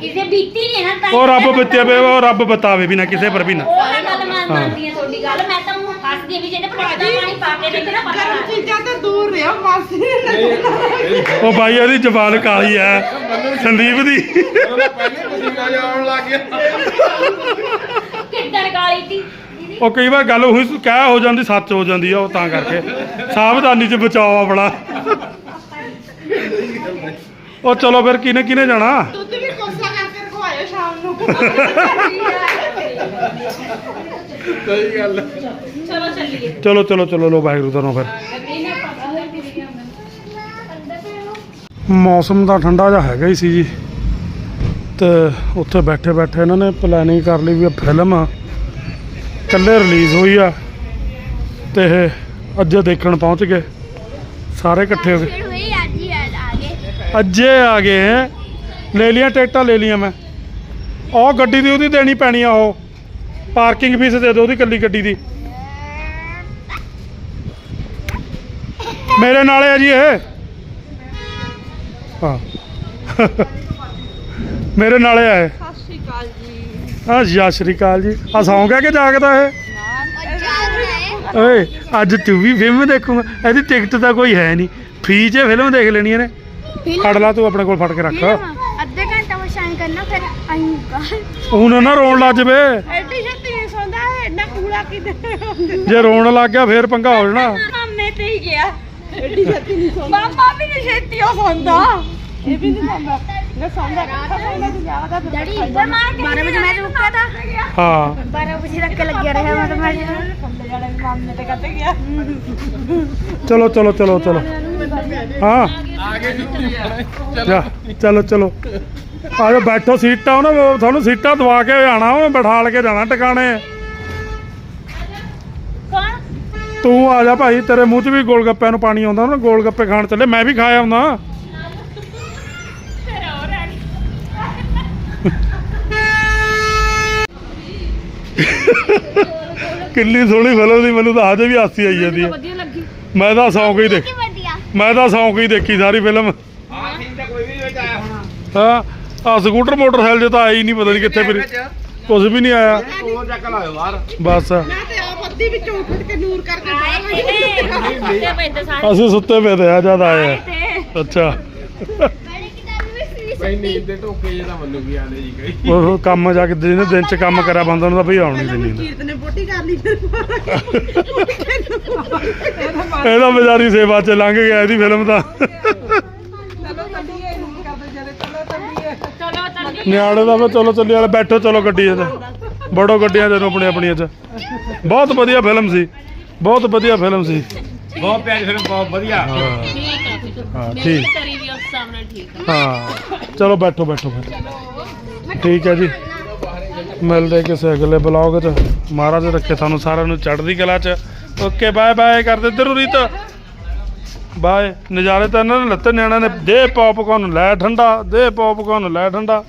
ਕਿਸੇ ਬੀਤੀ ਨਹੀਂ ਨਾ ਤਾਂ ਉਹ ਰੱਬ ਬਿੱਤੇ ਪਏ ਉਹ ਰੱਬ ਬਤਾਵੇ ਵੀ ਨਾ ਕਿਸੇ ਪਰ ਵੀ ਨਾ। ਉਹ ਤਾਂ ਗੱਲ ਮੰਨਦੀ ਆ ਤੁਹਾਡੀ ਗੱਲ ਮੈਂ ਤਾਂ ਉਹ ਹੱਸਦੀ ਆ ਵੀ ਜਿਹਨੇ ਪਟਾਕਾ ਪਾਣੀ ਪਾ ਕੇ ਦੇਖਣਾ ਪਤਾ ਗਰਮ ਲੱਗ ਚੀਜ਼ਾਂ ਤੋਂ ਦੂਰ ਰਿਹਾ ਮਾਸੀ ਉਹ ਭਾਈ ਇਹਦੀ ਜ਼ਬਾਨ ਕਾਲੀ ਹੈ ਸੰਦੀਪ ਦੀ। ਉਹਦਾ ਪਹਿਲੇ ਪਸੀਨਾ ਲੱਗ ਗਿਆ। ਉਹ ਕਈ ਵਾਰ ਗੱਲ ਉਹੀ ਕਹਿ ਹੋ ਜਾਂਦੀ ਸੱਚ ਹੋ ਜਾਂਦੀ ਆ ਉਹ ਤਾਂ ਕਰਕੇ। ਸਾਵਧਾਨੀ ਚ ਬਚਾਓ ਆਪਣਾ। ਉਹ ਚਲੋ ਫਿਰ ਕਿਨੇ ਕਿਨੇ ਜਾਣਾ? ਦੁੱਧ ਵੀ ਕੋਸਾ ਕਰਕੇ ਰਖਵਾਇਆ ਸ਼ਾਮ ਨੂੰ। ਸਹੀ ਗੱਲ। ਹੈ। ਚਲੋ ਚਲੋ ਚਲੋ ਲੋ ਵਾਹਿਗੁਰੂ ਤੁਹਾਨੂੰ ਫਿਰ। ਮੌਸਮ ਦਾ ਠੰਡਾ ਜਿਹਾ ਹੈਗਾ ਹੀ ਸੀ ਜੀ। ਤੇ ਉੱਥੇ ਬੈਠੇ ਬੈਠੇ ਇਹਨਾਂ ਨੇ ਪਲੈਨਿੰਗ ਕਰ ਲਈ ਵੀ ਇਹ ਫਿਲਮ ਕੱਲੇ ਰਿਲੀਜ਼ ਹੋਈ ਆ। ਤੇ ਇਹ ਅੱਜ ਦੇਖਣ ਪਹੁੰਚ ਗਏ। ਸਾਰੇ ਇਕੱਠੇ ਹੋ ਗਏ। ਅੱਜੇ ਆ ਗਏ। ਹੈ। ਲੈ ਲੀਆਂ ਟਿਕਟਾਂ ਲੈ ਲੀਆਂ ਮੈਂ। ਉਹ ਗੱਡੀ ਦੀ ਉਹਦੀ ਦੇਣੀ ਪੈਣੀ ਆ ਉਹ। ਪਾਰਕਿੰਗ ਫੀਸ ਦੇ ਦਿਓ ਉਹਦੀ ਕੱਲੀ ਗੱਡੀ ਦੀ। ਮੇਰੇ ਨਾਲ ਆ ਜੀ ਇਹ। ਹਾਂ। ਮੇਰੇ ਨਾਲ ਇਹ। ਸਤਿ ਸ਼੍ਰੀ ਅਕਾਲ ਜੀ। ਹਾਂ ਸਤਿ ਸ਼੍ਰੀ ਅਕਾਲ ਜੀ। ਆ ਸੌਂ ਗਿਆ ਕਿ ਜਾਗਦਾ ਇਹ? ਜਾ ਓਏ ਅੱਜ ਤੂੰ ਵੀ ਫਿਲਮ ਦੇਖੂਗਾ। ਇਹਦੀ ਟਿਕਟ ਤਾਂ ਕੋਈ ਹੈ ਨਹੀਂ। ਫ੍ਰੀ 'ਚ ਫਿਲਮ ਦੇਖ ਲੈਣੀ ਇਹਨੇ ਫੜ ਲਾ ਤੂੰ ਆਪਣੇ ਕੋਲ ਫੜ ਕੇ ਰੱਖ। ਅੱਧੇ ਘੰਟਾ ਮਸ਼ਾਨ ਕਰਨਾ ਫਿਰ ਆਇਊਗਾ ਹੁਣ ਨਾ ਰੋਣ ਲੱਗ ਜਵੇ। ਐਡੀ ਛੇਤੀ ਸੌਂਦਾ ਹੈ ਇੰਨਾ ਕੂੜਾ ਕਿਤੇ ਜੇ ਰੋਣ ਲੱਗ ਗਿਆ ਫੇਰ ਪੰਗਾ ਹੋ ਜਾਣਾ। ਹੀ ਐਡੀ ਛੇਤੀ ਨਹੀਂ ਸੌਂਦਾ। ਮਾਮਾ ਵੀ ਨਹੀਂ ਛੇਤੀ ਉਹ ਸੌਂਦਾ। ਇਹ ਵੀ ਨਹੀਂ ਸੌਂਦਾ। ਨਾ ਸੌਂਦਾ ਕਿੱਥਾ ਸੌਂਦਾ ਤੂੰ ਜ਼ਿਆਦਾ ਡੈਡੀ ਇੱਧਰ ਮਾਰ ਕੇ 12 ਵਜੇ ਮੈਚ ਰੁਕਿਆ था ਹਾਂ। 12 ਵਜੇ ਤੱਕ ਲੱਗਿਆ ਰਿਹਾ ਮੈਂ ਤਾਂ ਮੈਚ ਸੌਂਦੇ ਜਾਣੇ ਵੀ ਮਾਮੇ ਤੇ ਕੱਢ ਗਿਆ। ਚਲੋ ਚਲੋ ਚਲੋ ਚਲੋ। ਹਾਂ। ਆ ਚਲੋ ਚਲੋ। ਚਲੋ ਆ ਜਾਓ ਬੈਠੋ ਸੀਟਾਂ ਉਹਨਾਂ ਉਹ ਤੁਹਾਨੂੰ ਸੀਟਾਂ ਦਵਾ ਕੇ ਆਣਾ ਉਹ ਬਿਠਾਲ ਕੇ ਜਾਣਾ ਟਿਕਾਣੇ ਕੌਣ ਤੂੰ ਆ ਜਾ ਭਾਈ ਤੇਰੇ ਮੂੰਹ 'ਚ ਵੀ ਗੋਲ ਗੱਪਿਆਂ ਨੂੰ ਪਾਣੀ ਆਉਂਦਾ ਨਾ ਗੋਲ ਗੱਪੇ ਖਾਣ ਚੱਲੇ ਮੈਂ ਵੀ ਖਾਇਆ ਰਾਣੀ ਕਿੰਨੀ ਸੋਹਣੀ ਫਿਲਮ ਦੀ ਮੈਨੂੰ ਤਾਂ ਹਜੇ ਵੀ ਹਾਸੀ ਆਈ ਜਾਂਦੀ ਹੈ। ਵਧੀਆ ਲੱਗੀ। ਮੈਂ ਤਾਂ ਸੌਂ ਕੇ ਹੀ ਦੇਖ ਮੈਂ ਤਾਂ ਸੌਂ ਕੇ ਹੀ ਦੇਖੀ ਸਾਰੀ ਫਿਲਮ ਹਾਂ ਠੀਕ ਤਾਂ ਕੋਈ ਵੀ ਵਿੱਚ ਆਇਆ ਹੋਣਾ। ਹਾਂ ਆ ਸਕੂਟਰ ਮੋਟਰਸਾਈਕਲ 'ਚ ਤਾਂ ਆਈ ਨਹੀਂ ਪਤਾ ਨਹੀਂ ਕਿੱਥੇ ਫਿਰ। ਕੁਝ ਵੀ ਨਹੀਂ ਆਇਆ। ਉਹ ਚੱਕ ਲਾਇਓ ਬਾਹਰ। ਬਸ। ਮੈਂ ਤੇ ਆਪ ਅੱਧੀ ਵਿੱਚੋਂ ਉੱਠ ਕੇ ਨੂਰ ਕਰਕੇ ਬਾਹਰ ਆਈ ਤੇ। ਪੈਂਦੇ ਸਾਰੇ। ਅਸੀਂ ਸੁੱਤੇ ਪਏ ਤੇ ਆ ਜਦ ਆਏ ਆ। ਅੱਛਾ। ਬੜੀ ਕਿਤਾਬ ਵਿੱਚ ਬਈ ਨੀਂਦ ਦੇ ਢੋਕੇ ਜੇ ਤਾਂ ਮੈਨੂੰ ਵੀ ਆਲੇ ਜੀ ਗਈ ਉਹ ਕੰਮ ਜਾ ਕੇ ਜਿਹਨੇ ਦਿਨ 'ਚ ਕੰਮ ਕਰਿਆ ਬੰਦਾ ਨੂੰ ਤਾਂ ਭਈ ਆਉਣੀ ਪਹਿਲਾਂ ਨਹੀਂ ਮਨਕੀਰਤ ਨੇ ਬੋਟੀ ਕਰ ਲਈ ਫਿਰ ਇਹਦਾ ਬਜ਼ਾਰੀ ਸੇਵਾ 'ਚ ਲੰਘ ਗਿਆ ਇਹਦੀ ਫਿਲਮ ਤਾਂ। ਚਲੋ ਕੱਢੀਏ। ਚਲੋ ਨਿਆਣੇ ਦਾ ਵੀ ਚਲੋ ਚੱਲੀ ਵਾਲੇ ਬੈਠੋ ਚਲੋ ਗੱਡੀ 'ਚ ਬੜੋ ਗੱਡੀਆਂ ਦੇ ਆਪਣੀ ਆਪਣੀਆਂ 'ਚ। ਬਹੁਤ ਵਧੀਆ ਫਿਲਮ ਸੀ। ਬਹੁਤ ਵਧੀਆ ਫਿਲਮ ਸੀ। ਬਹੁਤ ਪਿਆਰੀ ਫਿਲਮ ਬਹੁਤ ਵਧੀਆ। ਹਾਂ। ਹਾਂ ਠੀਕ। ਕਰੀ ਵੀ ਉਸ ਸਾਹਮਣੇ ਠੀਕ ਆ। ਹਾਂ। ਚਲੋ ਬੈਠੋ ਬੈਠੋ ਫਿਰ। ਠੀਕ ਹੈ ਜੀ। ਮਿਲਦੇ ਕਿਸੇ ਅਗਲੇ ਬਲੌਗ 'ਚ। ਮਹਾਰਾਜ ਰੱਖੇ ਤੁਹਾਨੂੰ ਸਾਰਿਆਂ ਨੂੰ ਚੜ੍ਹਦੀ ਕਲਾ 'ਚ। ਓਕੇ ਬਾਏ ਬਾਏ ਕਰਦੇ ਜ਼ਰੂਰੀ ਤਾਂ ਬਾਏ, ਨਜ਼ਾਰੇ ਤਾਂ ਇਹਨਾਂ ਨੇ ਲੱਤੇ ਨਿਆਣਿਆਂ ਨੇ। ਦੇ ਪੌਪਕੌਰਨ ਲੈ ਠੰਡਾ, ਦੇ ਪੌਪਕੌਰਨ ਲੈ ਠੰਡਾ।